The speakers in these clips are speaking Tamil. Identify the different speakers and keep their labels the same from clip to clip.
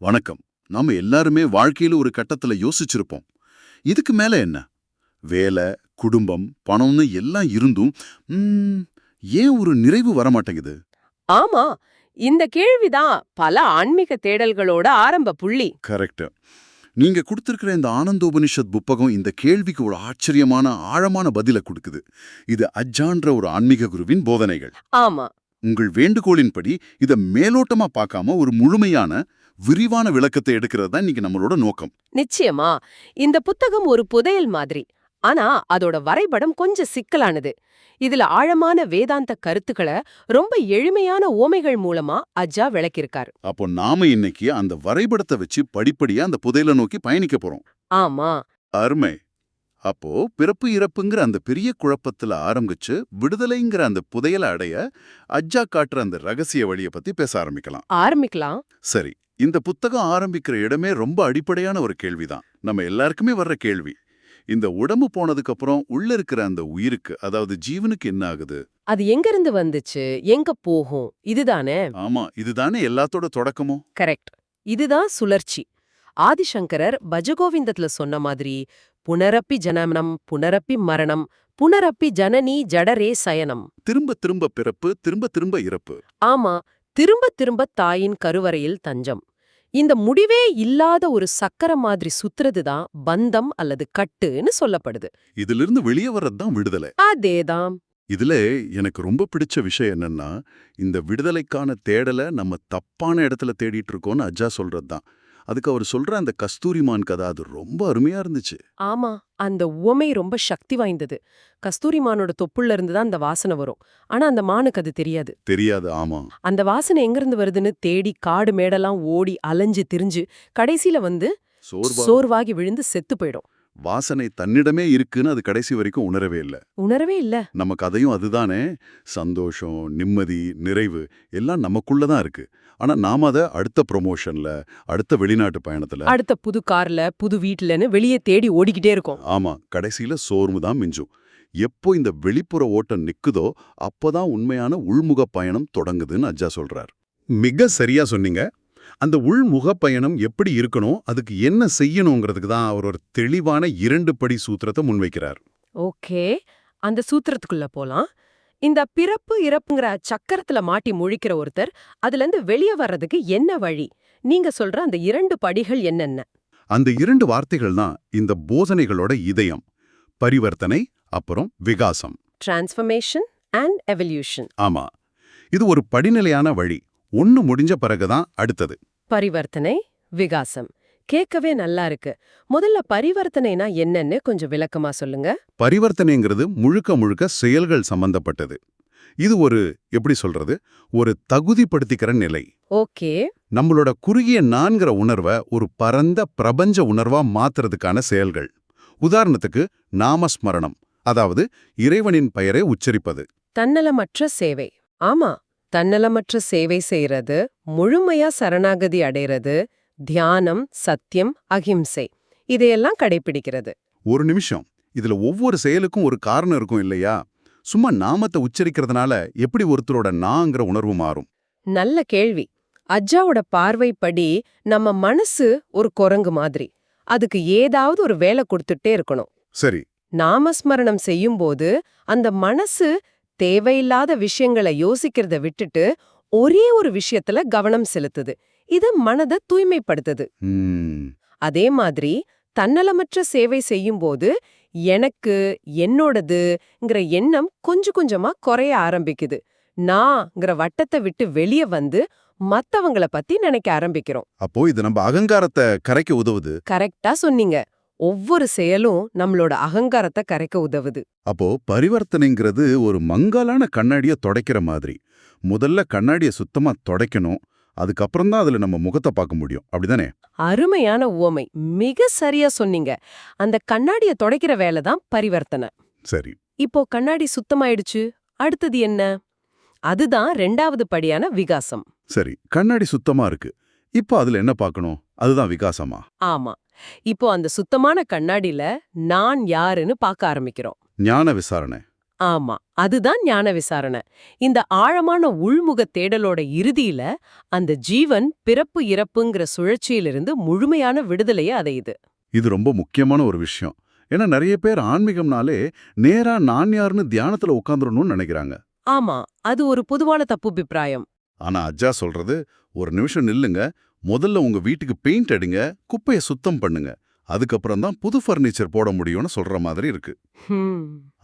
Speaker 1: வணக்கம். நாம எல்லாருமே வாழ்க்கையில ஒரு கட்டத்துல யோசிச்சிருப்போம். இதுக்கு மேல என்ன? வேலை குடும்பம் பணம்னு எல்லாம் இருந்தும் ஏன் ஒரு நிறைவு வரமாட்டேங்குது?
Speaker 2: ஆமா. இந்த கேள்விதான் பல ஆன்மீக தேடல்களோட ஆரம்ப புள்ளி.
Speaker 1: கரெக்ட் நீங்க கொடுத்திருக்கிற இந்த ஆனந்தோபனிஷத் புத்தகம் இந்த கேள்விக்கு ஒரு ஆச்சரியமான ஆழமான பதிலை கொடுக்குது. இது அஜான்ற ஒரு ஆன்மீக குருவின் போதனைகள்.
Speaker 2: ஆமா.
Speaker 1: உங்கள் வேண்டுகோளின்படி இத மேலோட்டமா பார்க்காம ஒரு முழுமையான விரிவான விளக்கத்தை எடுக்கிறது தான் இன்னைக்கு நம்மளோட நோக்கம்.
Speaker 2: நிச்சயமா. இந்த புத்தகம் ஒரு புதையல் மாதிரி. ஆனா அதோட வரைபடம் கொஞ்சம் சிக்கலானது. இதுல ஆழமான வேதாந்த கருத்துக்களை ரொம்ப எளிமையான ஓமைகள் மூலமா அஜ்ஜா விளக்கியிருக்காரு.
Speaker 1: அப்போ நாம இன்னைக்கு அந்த வரைபடத்தை வச்சு படிப்படியா அந்த புதையலை நோக்கி பயணிக்க போறோம்.
Speaker 2: ஆமா.
Speaker 1: அருமை. அப்போ பிறப்பு இறப்புங்கிற அந்த பெரிய குழப்பத்துல ஆரம்பிச்சு விடுதலைங்கிற அந்த புதையலை அடைய அஜ்ஜா காட்டுற அந்த ரகசிய வழியை பத்தி பேச ஆரம்பிக்கலாம்.
Speaker 2: ஆரம்பிக்கலாம்.
Speaker 1: சரி இந்த புத்தகம் ஆரம்பிக்கிற இடமே ரொம்ப அடிப்படையான ஒரு கேள்விதான். நம்ம எல்லாருக்குமே வர்ற கேள்வி. இந்த உடம்பு போனதுக்கு அப்புறம் உள்ள இருக்கிற அந்த உயிருக்கு அதாவது ஜீவனுக்கு என்ன ஆகுது?
Speaker 2: அது எங்கிருந்து வந்துச்சு? எங்க போகும்? இதுதானே?
Speaker 1: ஆமா இதுதானே எல்லாத்தோட தொடக்கமும்.
Speaker 2: கரெக்ட். இதுதான் சுழற்சி. ஆதிசங்கரர் பஜகோவிந்தத்துல சொன்ன மாதிரி புனரப்பி ஜனனம் புனரப்பி மரணம் புனரப்பி ஜனனி ஜடரே சயனம்.
Speaker 1: திரும்ப திரும்ப பிறப்பு திரும்ப திரும்ப இறப்பு.
Speaker 2: ஆமா திரும்ப திரும்ப தாயின் கருவறையில் தஞ்சம். இந்த முடிவே இல்லாத ஒரு சக்கரம் மாதிரி சுத்துறதுதான் பந்தம் அல்லது கட்டுன்னு சொல்லப்படுது.
Speaker 1: இதிலிருந்து வெளியே வர்றதுதான் விடுதலை.
Speaker 2: அதேதான்.
Speaker 1: இதுல எனக்கு ரொம்ப பிடிச்ச விஷயம் என்னன்னா இந்த விடுதலைக்கான தேடலை நம்ம தப்பான இடத்துல தேடிட்டு இருக்கோம்னு அஜா சொல்றதுதான் அதுக்கு அவர் சொல்ற அந்த கஸ்தூரிமான் கதை அது ரொம்ப அருமையா இருந்துச்சு.
Speaker 2: ஆமா அந்த உவமை ரொம்ப சக்தி வாய்ந்தது. கஸ்தூரிமானோட தொப்புள்ள இருந்து தான் அந்த வாசனை வரும். ஆனா அந்த மானுக்கு அது தெரியாது.
Speaker 1: தெரியாது ஆமா.
Speaker 2: அந்த வாசனை எங்கிருந்து வருதுன்னு தேடி காடு மேடெல்லாம் ஓடி அலைஞ்சு திரிஞ்சு கடைசியில வந்து
Speaker 1: சோர்வா
Speaker 2: சோர்வாகி விழுந்து செத்து போயிடும்.
Speaker 1: வாசனை தன்னிடமே இருக்குன்னு அது கடைசி வரைக்கும் உணரவே இல்ல.
Speaker 2: உணரவே இல்ல.
Speaker 1: நம்ம கதையும் அதுதானே. சந்தோஷம் நிம்மதி நிறைவு எல்லாம் நமக்குள்ள தான் இருக்கு. ஆனா நாம அதை அடுத்த ப்ரொமோஷன்ல அடுத்த வெளிநாட்டு பயணத்துல
Speaker 2: அடுத்த புது கார்ல புது வீட்லன்னு வெளியே தேடி ஓடிக்கிட்டே இருக்கோம்.
Speaker 1: ஆமா கடைசியில சோர்வு தான் மிஞ்சும். எப்போ இந்த வெளிப்புற ஓட்டம் நிக்குதோ அப்பதான் உண்மையான உள்முக பயணம் தொடங்குதுன்னு அஜா சொல்றார். மிக சரியா சொன்னீங்க. அந்த உள்முக பயணம் எப்படி இருக்கணும் அதுக்கு என்ன செய்யணுங்கிறதுக்கு தான் அவர் ஒரு தெளிவான இரண்டு படி சூத்திரத்தை முன்வைக்கிறார்.
Speaker 2: ஓகே. அந்த சூத்திரத்துக்குள்ள போலாம். இந்த பிறப்பு இறப்புங்கிற சக்கரத்துல மாட்டி முழிக்கிற ஒருத்தர் அதுல இருந்து வெளியே வர்றதுக்கு என்ன வழி? நீங்க சொல்ற அந்த இரண்டு படிகள் என்னென்ன?
Speaker 1: அந்த இரண்டு வார்த்தைகள் தான் இந்த போதனைகளோட இதயம் பரிவர்த்தனை அப்புறம் விகாசம்.
Speaker 2: டிரான்ஸ்ஃபர்மேஷன் அண்ட் எவல்யூஷன்
Speaker 1: ஆமா. இது ஒரு படிநிலையான வழி. ஒன்னு முடிஞ்ச பிறகுதான் அடுத்தது.
Speaker 2: பரிவர்த்தனை விகாசம். கேட்கவே நல்லா இருக்கு. முதல்ல பரிவர்த்தனைனா என்னன்னு கொஞ்சம் விளக்கமா சொல்லுங்க.
Speaker 1: பரிவர்த்தனைங்கிறது முழுக்க முழுக்க செயல்கள் சம்பந்தப்பட்டது. இது ஒரு எப்படி சொல்றது ஒரு தகுதிப்படுத்திக்கிற நிலை.
Speaker 2: ஓகே.
Speaker 1: நம்மளோட குறுகிய நான்கிற உணர்வை ஒரு பரந்த பிரபஞ்ச உணர்வா மாத்துறதுக்கான செயல்கள். உதாரணத்துக்கு நாமஸ்மரணம் அதாவது இறைவனின் பெயரை உச்சரிப்பது.
Speaker 2: தன்னலமற்ற சேவை. ஆமா தன்னலமற்ற சேவை செய்யறது முழுமையா சரணாகதி அடைறது தியானம் சத்தியம் அகிம்சை இதையெல்லாம் கடைபிடிக்கிறது
Speaker 1: ஒரு நிமிஷம். இதுல ஒவ்வொரு செயலுக்கும் ஒரு காரணம் இருக்கும் இல்லையா? சும்மா நாமத்தை உச்சரிக்கிறதுனால எப்படி ஒருத்தரோட நாங்கிற உணர்வு மாறும்?
Speaker 2: நல்ல கேள்வி. அஜ்ஜாவோட பார்வைப்படி நம்ம மனசு ஒரு குரங்கு மாதிரி. அதுக்கு ஏதாவது ஒரு வேலை கொடுத்துட்டே இருக்கணும்.
Speaker 1: சரி.
Speaker 2: நாமஸ்மரணம் செய்யும்போது அந்த மனசு தேவையில்லாத விஷயங்களை யோசிக்கிறத விட்டுட்டு ஒரே ஒரு விஷயத்துல கவனம் செலுத்துது. இது மனதை தூய்மைப்படுத்துது. அதே மாதிரி தன்னலமற்ற சேவை செய்யும்போது எனக்கு என்னோடதுங்கிற எண்ணம் கொஞ்சம் கொஞ்சமா குறைய ஆரம்பிக்குது. நான்ங்கிற வட்டத்தை விட்டு வெளியே வந்து மத்தவங்கள பத்தி நினைக்க ஆரம்பிக்கிறோம்.
Speaker 1: அப்போ இது நம்ம அகங்காரத்தை கரைக்க உதவுது.
Speaker 2: கரெக்டா சொன்னீங்க. ஒவ்வொரு செயலும் நம்மளோட அகங்காரத்தை கரைக்க உதவுது.
Speaker 1: அப்போ பரிவர்த்தனைங்கிறது ஒரு மங்கலான கண்ணாடிய தொடைக்கிற மாதிரி. முதல்ல கண்ணாடிய சுத்தமா தொடைக்கணும். அதுக்கப்புறம் தான் அதுல நம்ம முகத்தை பார்க்க முடியும். அப்படிதானே?
Speaker 2: அருமையான உவமை. மிக சரியா சொன்னீங்க. அந்த கண்ணாடிய துடைக்கிற வேலை தான் பரிவர்த்தனை.
Speaker 1: சரி.
Speaker 2: இப்போ கண்ணாடி சுத்தமாயிடுச்சு. அடுத்தது என்ன? அதுதான் ரெண்டாவது படியான விகாசம்.
Speaker 1: சரி. கண்ணாடி சுத்தமா இருக்கு. இப்போ அதுல என்ன பார்க்கணும்? அதுதான் விகாசமா?
Speaker 2: ஆமா. இப்போ அந்த சுத்தமான கண்ணாடில நான் யாருன்னு பார்க்க ஆரம்பிக்கிறோம்.
Speaker 1: ஞான விசாரணை.
Speaker 2: ஆமா அதுதான் ஞான விசாரணை. இந்த ஆழமான உள்முக தேடலோட இறுதியில அந்த ஜீவன் பிறப்பு இறப்புங்கிற சுழற்சியிலிருந்து முழுமையான விடுதலையை அடையுது
Speaker 1: இது. ரொம்ப முக்கியமான ஒரு விஷயம். ஏன்னா நிறைய பேர் ஆன்மீகம்னாலே நேரா நான் யாருன்னு தியானத்துல உட்காந்துடணும்னு நினைக்கிறாங்க.
Speaker 2: ஆமா அது ஒரு பொதுவான தப்பு அபிப்பிராயம்.
Speaker 1: ஆனா அஜா சொல்றது ஒரு நிமிஷம் நில்லுங்க முதல்ல உங்க வீட்டுக்கு பெயிண்ட் அடிங்க குப்பையை சுத்தம் பண்ணுங்க. அதுக்கப்புறம் தான் புது ஃபர்னிச்சர் போட முடியும்னு சொல்ற மாதிரி இருக்கு.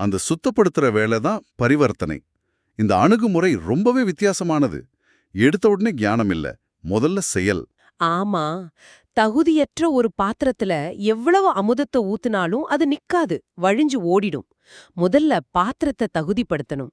Speaker 1: அந்த சுத்தப்படுத்துற வேலை தான் பரிவர்த்தனை. இந்த அணுகுமுறை ரொம்பவே வித்தியாசமானது. எடுத்த உடனே ஞானம் இல்ல முதல்ல செயல்.
Speaker 2: ஆமா. தகுதியற்ற ஒரு பாத்திரத்துல எவ்வளவு அமுதத்தை ஊத்துனாலும் அது நிக்காது வழிஞ்சு ஓடிடும். முதல்ல பாத்திரத்தை தகுதிப்படுத்தணும்.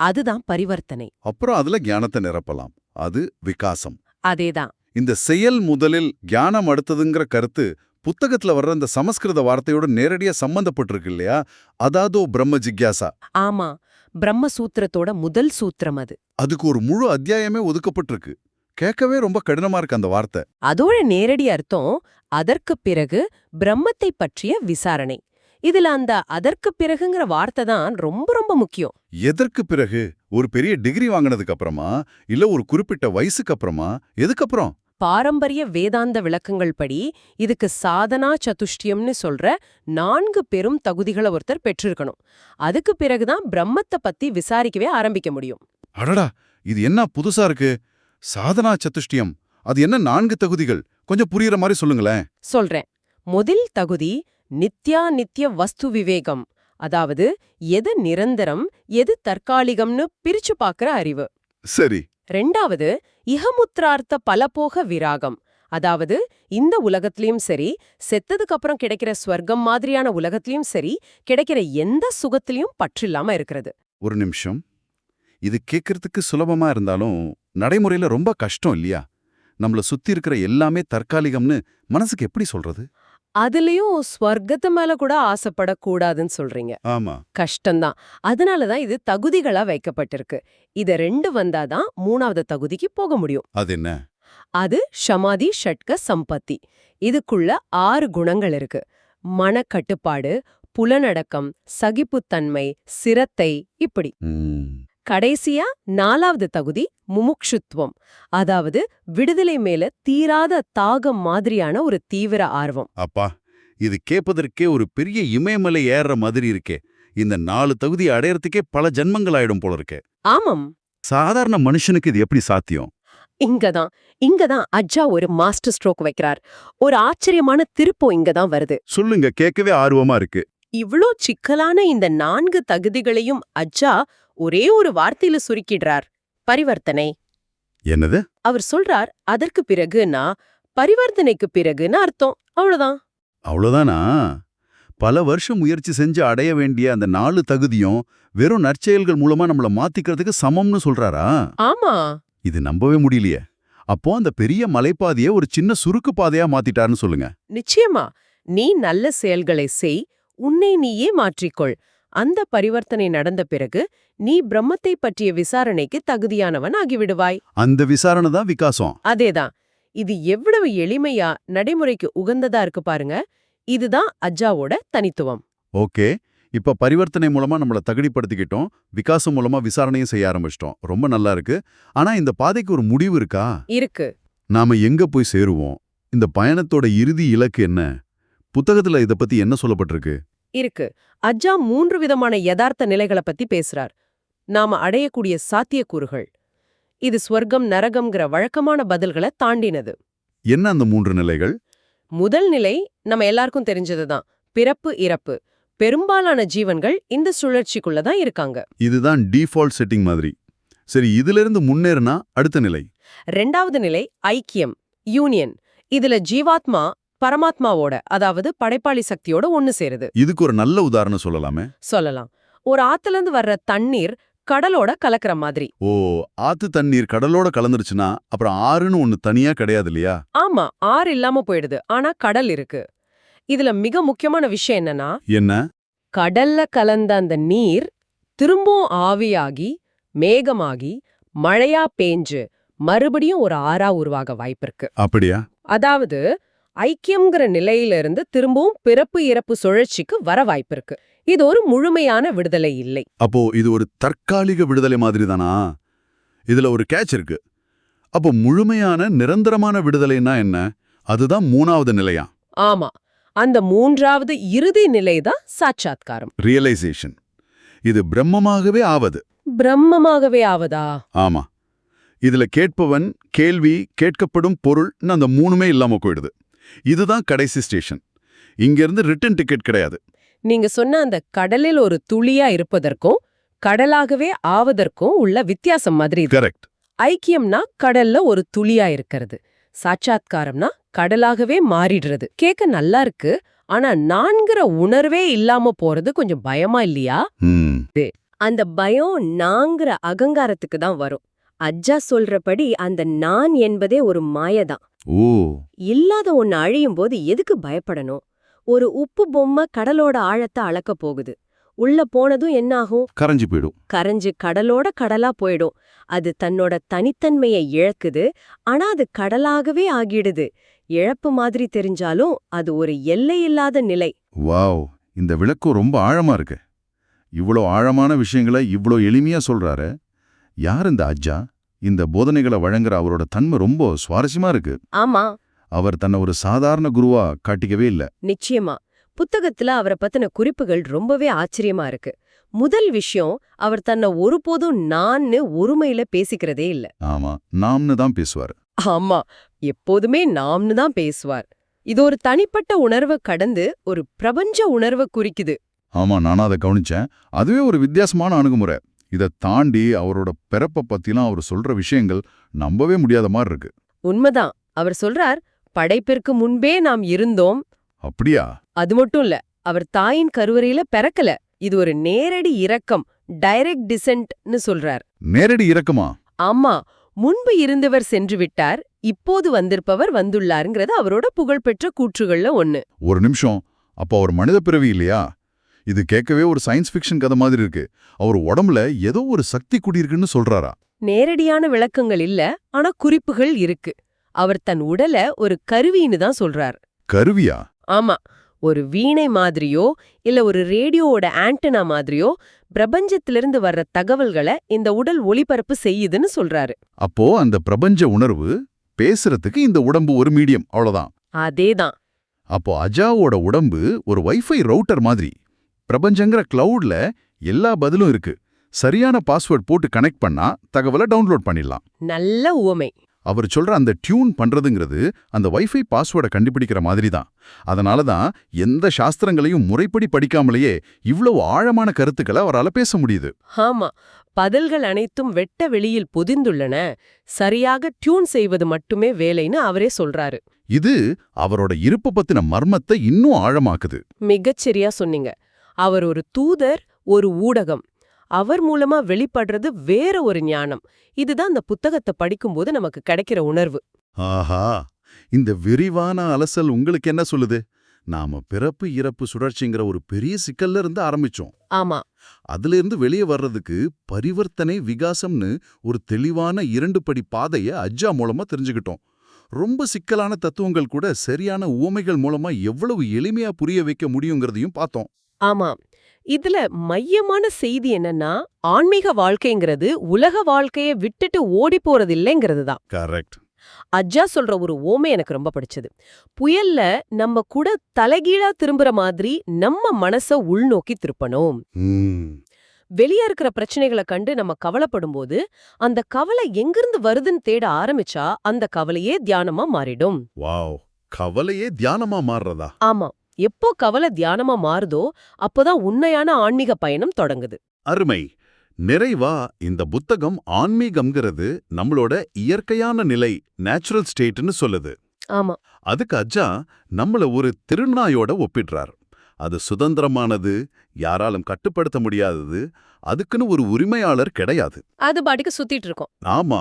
Speaker 2: அதுதான் பரிவர்த்தனை.
Speaker 1: அப்புறம் அதுல ஞானத்தை நிரப்பலாம். அது விகாசம்.
Speaker 2: அதேதான்.
Speaker 1: இந்த செயல் முதலில் ஞானம் அடுத்ததுங்கிற கருத்து புத்தகத்துல வர்ற இந்த சமஸ்கிருத வார்த்தையோட நேரடியா சம்பந்தப்பட்டிருக்கு இல்லையா? அதாதோ பிரம்ம ஜிக்யாசா.
Speaker 2: ஆமா. பிரம்மசூத்திரத்தோட முதல் சூத்திரம் அது.
Speaker 1: அதுக்கு ஒரு முழு அத்தியாயமே ஒதுக்கப்பட்டிருக்கு. கேட்கவே ரொம்ப கடினமா இருக்கு அந்த வார்த்தை.
Speaker 2: அதோட நேரடி அர்த்தம் அதற்குப் பிறகு பிரம்மத்தை பற்றிய விசாரணை. இதுல அந்த அதற்குப் பிறகுங்கிற வார்த்தை தான் ரொம்ப ரொம்ப முக்கியம்.
Speaker 1: எதற்கு பிறகு? ஒரு பெரிய டிகிரி வாங்கினதுக்கு அப்புறமா? இல்ல ஒரு குறிப்பிட்ட வயசுக்கு அப்புறமா? எதுக்கப்புறம்
Speaker 2: பாரம்பரிய வேதாந்த விளக்கங்கள் படி இதுக்கு சாதனா சதுஷ்டியம்னு சொல்ற நான்கு பெரும் தகுதிகளை ஒருத்தர் பெற்றிருக்கணும். அதுக்கு பிறகுதான் பிரம்மத்தை பத்தி விசாரிக்கவே ஆரம்பிக்க முடியும்.
Speaker 1: அடடா இது என்ன புதுசா இருக்கு? சாதனா சதுஷ்டியம் அது என்ன நான்கு தகுதிகள்? கொஞ்சம் புரியுற மாதிரி சொல்லுங்களேன்.
Speaker 2: சொல்றேன். முதல் தகுதி நித்யா நித்ய வஸ்து விவேகம் அதாவது எது நிரந்தரம் எது தற்காலிகம்னு பிரிச்சு பார்க்கற அறிவு.
Speaker 1: சரி.
Speaker 2: ரெண்டாவது இஹமுத்ரார்த்த பலபோக விராகம். அதாவது இந்த உலகத்திலயும் சரி செத்ததுக்கு அப்புறம் கிடைக்கிற ஸ்வர்க்கம் மாதிரியான உலகத்திலயும் சரி கிடைக்கிற எந்த சுகத்திலையும் பற்றில்லாம இருக்கிறது.
Speaker 1: ஒரு நிமிஷம். இது கேட்கறதுக்கு சுலபமா இருந்தாலும் நடைமுறையில ரொம்ப கஷ்டம் இல்லையா? நம்மள சுத்தி இருக்கிற எல்லாமே தற்காலிகம்னு மனசுக்கு எப்படி சொல்றது?
Speaker 2: அதுலயும் ஸ்வர்க்கத்து மேல கூட ஆசைப்படக்கூடாதுன்னு சொல்றீங்க.
Speaker 1: ஆமா.
Speaker 2: கஷ்டம்தான். அதனாலதான் இது தகுதிகளா வைக்கப்பட்டிருக்கு. இது ரெண்டு வந்தாதான் மூணாவது தகுதிக்கு போக முடியும்.
Speaker 1: அது என்ன
Speaker 2: அது ஷமாதி ஷட்க சம்பத்தி. இதுக்குள்ள ஆறு குணங்கள் இருக்கு. மனக்கட்டுப்பாடு புலனடக்கம் சகிப்புத்தன்மை சிரத்தை இப்படி. கடைசியா நாலாவது தகுதி முமுக்ஷுத்வம் அதாவது விடுதலை மேல தீராத தாகம் மாதிரியான ஒரு தீவிர ஆர்வம்.
Speaker 1: அப்பா இது கேட்பதற்கே ஒரு பெரிய இமயமலை ஏறுற மாதிரி இருக்கே. இந்த நாலு தகுதி அடையறதுக்கே பல ஜென்மங்கள் ஆயிடும் போல இருக்கே
Speaker 2: ஆமாம்.
Speaker 1: சாதாரண மனுஷனுக்கு இது எப்படி சாத்தியம்?
Speaker 2: இங்கதான் இங்கதான் அஜ்ஜா ஒரு மாஸ்டர் ஸ்ட்ரோக் வைக்கிறார். ஒரு ஆச்சரியமான திருப்பம் இங்கதான் வருது.
Speaker 1: சொல்லுங்க கேட்கவே ஆர்வமா இருக்கு.
Speaker 2: இவ்ளோ சிக்கலான இந்த நான்கு தகுதிகளையும் அஜ்ஜா ஒரே ஒரு வார்த்தையில சுருக்கிடுறார். பரிவர்த்தனை.
Speaker 1: என்னது?
Speaker 2: அவர் சொல்றார் அதற்கு பிறகுனா பரிவர்த்தனைக்கு பிறகுன்னு அர்த்தம். அவ்வளவுதான்.
Speaker 1: அவ்வளோதானா பல வருஷம் முயற்சி செஞ்சு அடைய வேண்டிய அந்த நாலு தகுதியும் வெறும் நற்செயல்கள் மூலமா நம்மள மாத்திக்கிறதுக்கு சமம்னு சொல்றாரா?
Speaker 2: ஆமா.
Speaker 1: இது நம்பவே முடியலையே. அப்போ அந்த பெரிய மலைப்பாதையை ஒரு சின்ன சுருக்கு பாதையா மாத்திட்டாருன்னு சொல்லுங்க.
Speaker 2: நிச்சயமா. நீ நல்ல செயல்களை செய். உன்னை நீயே மாற்றிக்கொள். அந்த பரிவர்த்தனை நடந்த பிறகு நீ பிரம்மத்தை பற்றிய விசாரணைக்கு தகுதியானவன் ஆகிவிடுவாய்.
Speaker 1: அந்த விசாரணை தான் விகாசம்.
Speaker 2: அதேதான் இது எவ்வளவு எளிமையா நடைமுறைக்கு உகந்ததா இருக்கு பாருங்க. இதுதான் அஜ்ஜாவோட தனித்துவம்.
Speaker 1: ஓகே. இப்ப பரிவர்த்தனை மூலமா நம்மள தகுதிப்படுத்திக்கிட்டோம். விகாசம் மூலமா விசாரணையும் செய்ய ஆரம்பிச்சிட்டோம். ரொம்ப நல்லா இருக்கு. ஆனா இந்த பாதைக்கு ஒரு முடிவு இருக்கா?
Speaker 2: இருக்கு.
Speaker 1: நாம எங்க போய் சேருவோம்? இந்த பயணத்தோட இறுதி இலக்கு என்ன? புத்தகத்துல இத பத்தி என்ன சொல்லப்பட்டிருக்கு?
Speaker 2: இருக்கு. அஜ்ஜா மூன்று விதமான யதார்த்த நிலைகளை பத்தி பேசுறார். நாம அடையக்கூடிய சாத்தியக்கூறுகள். இது ஸ்வர்க்கம் நரகம்ங்கிற வழக்கமான பதில்களை தாண்டினது.
Speaker 1: என்ன அந்த மூன்று நிலைகள்?
Speaker 2: முதல் நிலை நம்ம எல்லாருக்கும் தெரிஞ்சதுதான் பிறப்பு இறப்பு. பெரும்பாலான ஜீவன்கள் இந்த சுழற்சிக்குள்ள தான் இருக்காங்க.
Speaker 1: இதுதான் டிஃபால்ட் செட்டிங் மாதிரி. சரி இதிலிருந்து முன்னேறினா அடுத்த நிலை?
Speaker 2: ரெண்டாவது நிலை ஐக்கியம் யூனியன் இதுல ஜீவாத்மா பரமாத்மாவோட அதாவது படைப்பாளி சக்தியோட ஒன்னு சேருது.
Speaker 1: இதுக்கு ஒரு நல்ல உதாரணம் சொல்லலாமே?
Speaker 2: சொல்லலாம். ஒரு ஆத்துல இருந்து வர்ற தண்ணீர் கடலோட கலக்கிற மாதிரி.
Speaker 1: ஓ ஆத்து தண்ணீர் கடலோட கலந்துருச்சுன்னா அப்புறம் ஆறுன்னு ஒன்னு தனியா கிடையாது இல்லையா?
Speaker 2: ஆமா ஆறு இல்லாம போயிடுது. ஆனா கடல் இருக்கு. இதுல மிக முக்கியமான விஷயம் என்னன்னா
Speaker 1: என்ன?
Speaker 2: கடல்ல கலந்த அந்த நீர் திரும்பவும் ஆவியாகி மேகமாகி மழையா பேஞ்சு மறுபடியும் ஒரு ஆறா உருவாக வாய்ப்பிருக்கு.
Speaker 1: அப்படியா?
Speaker 2: அதாவது ஐக்கியம்ங்கிற நிலையிலிருந்து திரும்பவும் பிறப்பு இறப்பு சுழற்சிக்கு வர வாய்ப்பிருக்கு இது ஒரு முழுமையான விடுதலை இல்லை.
Speaker 1: அப்போ இது ஒரு தற்காலிக விடுதலை மாதிரி தானா இதுல ஒரு கேட்ச் இருக்கு. அப்போ முழுமையான நிரந்தரமான விடுதலைன்னா என்ன? அதுதான் மூணாவது நிலையா?
Speaker 2: ஆமா. அந்த மூன்றாவது இறுதி நிலைதான் சாட்சாத்காரம்.
Speaker 1: ரியலைசேஷன் இது பிரம்மமாகவே ஆவது.
Speaker 2: பிரம்மமாகவே ஆவதா?
Speaker 1: ஆமா. இதுல கேட்பவன் கேள்வி கேட்கப்படும் பொருள்னு அந்த மூணுமே இல்லாம போயிடுது. இதுதான் கடைசி ஸ்டேஷன். இங்கிருந்து ரிட்டன் டிக்கெட் கிடையாது.
Speaker 2: நீங்க சொன்ன அந்த கடலில் ஒரு துளியா இருப்பதற்கும் கடலாகவே ஆவதற்கும் உள்ள வித்தியாசம் மாதிரி.
Speaker 1: கரெக்ட்
Speaker 2: ஐக்கியம்னா கடல்ல ஒரு துளியா இருக்கிறது. சாட்சாத்காரம்னா கடலாகவே மாறிடுறது. கேட்க நல்லா இருக்கு ஆனா நான்கிற உணர்வே இல்லாம போறது கொஞ்சம் பயமா இல்லையா?
Speaker 3: அந்த பயம் நாங்கிற அகங்காரத்துக்கு தான் வரும். அஜ்ஜா சொல்றபடி அந்த நான் என்பதே ஒரு மாயதான்.
Speaker 1: ஓ.
Speaker 3: இல்லாத ஒன்னு அழியும் போது எதுக்கு பயப்படணும்? ஒரு உப்பு பொம்மை கடலோட ஆழத்தை அளக்க போகுது. உள்ள போனதும் என்னாகும்?
Speaker 1: கரைஞ்சு போயிடும்.
Speaker 3: கரைஞ்சு கடலோட கடலா போயிடும். அது தன்னோட தனித்தன்மையை இழக்குது. ஆனா அது கடலாகவே ஆகிடுது. இழப்பு மாதிரி தெரிஞ்சாலும் அது ஒரு எல்லையில்லாத நிலை.
Speaker 1: வாவ். இந்த விளக்கம் ரொம்ப ஆழமா இருக்கு. இவ்வளோ ஆழமான விஷயங்களை இவ்வளோ எளிமையா சொல்றாரு. யார் இந்த அஜ்ஜா இந்த போதனைகளை வழங்குற அவரோட தன்மை ரொம்ப சுவாரஸ்யமா இருக்கு.
Speaker 3: ஆமா.
Speaker 1: அவர் தன்னை ஒரு சாதாரண குருவா காட்டிக்கவே இல்ல.
Speaker 3: நிச்சயமா. புத்தகத்துல அவரை பத்தின குறிப்புகள் ரொம்பவே ஆச்சரியமா இருக்கு. முதல் விஷயம் அவர் தன்னை ஒருபோதும் நான்னு ஒருமையில பேசிக்கிறதே இல்ல.
Speaker 1: ஆமா நாம்னு தான் பேசுவார்.
Speaker 2: ஆமா எப்போதுமே நாம்னு தான் பேசுவார். இது ஒரு தனிப்பட்ட உணர்வை கடந்து ஒரு பிரபஞ்ச உணர்வை குறிக்குது.
Speaker 1: ஆமா நானும் அதை கவனிச்சேன். அதுவே ஒரு வித்தியாசமான அணுகுமுறை. இதை தாண்டி அவரோட பிறப்பை பத்திலாம் அவர் சொல்ற விஷயங்கள் நம்பவே முடியாத மாதிரி இருக்கு.
Speaker 2: உண்மைதான். அவர் சொல்றார் படைப்பிற்கு முன்பே நாம் இருந்தோம்.
Speaker 1: அப்படியா?
Speaker 2: அது மட்டும் இல்ல அவர் தாயின் கருவறையில பிறக்கல. இது ஒரு நேரடி இரக்கம் டைரக்ட் டிசென்ட்னு சொல்றார்.
Speaker 1: நேரடி இறக்கமா
Speaker 2: ஆமா முன்பு இருந்தவர் சென்று விட்டார் இப்போது வந்திருப்பவர் வந்துள்ளாருங்கிறது அவரோட புகழ்பெற்ற கூற்றுகள்ல ஒண்ணு.
Speaker 1: ஒரு நிமிஷம் அப்போ அவர் மனித பிறவி இல்லையா? இது கேட்கவே ஒரு சயின்ஸ் ஃபிக்ஷன் கதை மாதிரி இருக்கு. அவர் உடம்புல ஏதோ ஒரு சக்தி குடியிருக்குன்னு சொல்றாரா?
Speaker 2: நேரடியான விளக்கங்கள் இல்ல ஆனா குறிப்புகள் இருக்கு. அவர் தன் உடல ஒரு கருவின்னு தான் சொல்றார்.
Speaker 1: கருவியா?
Speaker 2: ஆமா ஒரு வீணை மாதிரியோ இல்ல ஒரு ரேடியோவோட ஆண்டனா மாதிரியோ பிரபஞ்சத்திலிருந்து வர்ற தகவல்களை இந்த உடல் ஒளிபரப்பு செய்யுதுன்னு சொல்றாரு.
Speaker 1: அப்போ அந்த பிரபஞ்ச உணர்வு பேசுறதுக்கு இந்த உடம்பு ஒரு மீடியம் அவ்வளவுதான்.
Speaker 2: அதேதான்.
Speaker 1: அப்போ அஜாவோட உடம்பு ஒரு வைஃபை ரவுட்டர் மாதிரி. பிரபஞ்சங்கிற கிளவுட்ல எல்லா பதிலும் இருக்கு. சரியான பாஸ்வேர்ட் போட்டு கனெக்ட் பண்ணா தகவலை டவுன்லோட் பண்ணிடலாம்.
Speaker 2: நல்ல உவமை.
Speaker 1: அவர் சொல்ற அந்த டியூன் பண்றதுங்கிறது அந்த வைஃபை பாஸ்வேர்டை கண்டுபிடிக்கிற மாதிரி தான் அதனால தான் எந்த சாஸ்திரங்களையும் முறைப்படி படிக்காமலேயே இவ்வளவு ஆழமான கருத்துக்களை அவரால் பேச முடியுது.
Speaker 2: ஆமா பதில்கள் அனைத்தும் வெட்ட வெளியில் பொதிந்துள்ளன. சரியாக டியூன் செய்வது மட்டுமே வேலைன்னு அவரே சொல்றாரு.
Speaker 1: இது அவரோட இருப்பு பத்தின மர்மத்தை இன்னும் ஆழமாக்குது.
Speaker 2: மிகச்சரியா சொன்னீங்க. அவர் ஒரு தூதர் ஒரு ஊடகம். அவர் மூலமா வெளிப்படுறது வேற ஒரு ஞானம். இதுதான் அந்த புத்தகத்தை படிக்கும்போது நமக்கு கிடைக்கிற உணர்வு.
Speaker 1: ஆஹா! இந்த விரிவான அலசல் உங்களுக்கு என்ன சொல்லுது? நாம பிறப்பு இறப்பு சுழற்சிங்கிற ஒரு பெரிய சிக்கல்ல இருந்து ஆரம்பிச்சோம்.
Speaker 2: ஆமா.
Speaker 1: அதுல இருந்து வெளியே வர்றதுக்கு பரிவர்த்தனை விகாசம்னு ஒரு தெளிவான இரண்டு படி பாதைய அஜ்ஜா மூலமா தெரிஞ்சுக்கிட்டோம். ரொம்ப சிக்கலான தத்துவங்கள் கூட சரியான உவமைகள் மூலமா எவ்வளவு எளிமையா புரிய வைக்க முடியுங்கிறதையும் பார்த்தோம்.
Speaker 2: ஆமா. இதுல மையமான செய்தி என்னன்னா ஆன்மீக வாழ்க்கைங்கிறது உலக வாழ்க்கையை விட்டுட்டு ஓடி போறது இல்லைங்கிறது தான்.
Speaker 1: கரெக்ட்.
Speaker 2: அஜ்ஜா சொல்ற ஒரு ஓமை எனக்கு ரொம்ப பிடிச்சது. புயல்ல நம்ம கூட தலைகீழா திரும்புற மாதிரி நம்ம மனச உள்நோக்கி திருப்பணும். வெளிய இருக்கிற பிரச்சனைகளை கண்டு நம்ம கவலைப்படும்போது அந்த கவலை எங்கிருந்து வருதுன்னு தேட ஆரம்பிச்சா அந்த கவலையே தியானமா மாறிடும்.
Speaker 1: வாவ். கவலையே தியானமா மாறுறதா?
Speaker 2: ஆமா. எப்போ கவலை தியானமா மாறுதோ அப்போதான் உண்மையான ஆன்மீக பயணம் தொடங்குது.
Speaker 1: அருமை. நிறைவா இந்த புத்தகம் ஆன்மீகம்ங்கிறது நம்மளோட இயற்கையான நிலை நேச்சுரல் ஸ்டேட்னு சொல்லுது.
Speaker 2: ஆமா.
Speaker 1: அதுக்கு அஜ்ஜா நம்மள ஒரு திருநாயோட ஒப்பிடுறார். அது சுதந்திரமானது யாராலும் கட்டுப்படுத்த முடியாதது அதுக்குன்னு ஒரு உரிமையாளர் கிடையாது.
Speaker 2: அது பாட்டுக்கு சுத்திட்டு இருக்கோம்.
Speaker 1: ஆமா.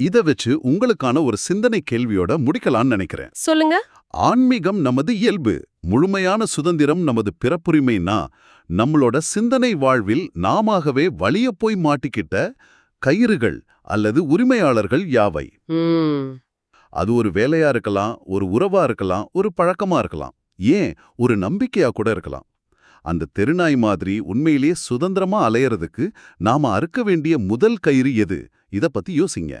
Speaker 1: இத வச்சு உங்களுக்கான ஒரு சிந்தனை கேள்வியோட முடிக்கலாம்னு நினைக்கிறேன்.
Speaker 2: சொல்லுங்க.
Speaker 1: ஆன்மீகம் நமது இயல்பு முழுமையான சுதந்திரம் நமது பிறப்புரிமைனா நம்மளோட சிந்தனை வாழ்வில் நாமாகவே வலிய போய் மாட்டிக்கிட்ட கயிறுகள் அல்லது உரிமையாளர்கள் யாவை? அது ஒரு வேலையா இருக்கலாம் ஒரு உறவா இருக்கலாம் ஒரு பழக்கமா இருக்கலாம். ஏன்? ஒரு நம்பிக்கையா கூட இருக்கலாம். அந்த தெருநாய் மாதிரி உண்மையிலேயே சுதந்திரமா அலையறதுக்கு நாம அறுக்க வேண்டிய முதல் கயிறு எது? இத பத்தி யோசிங்க.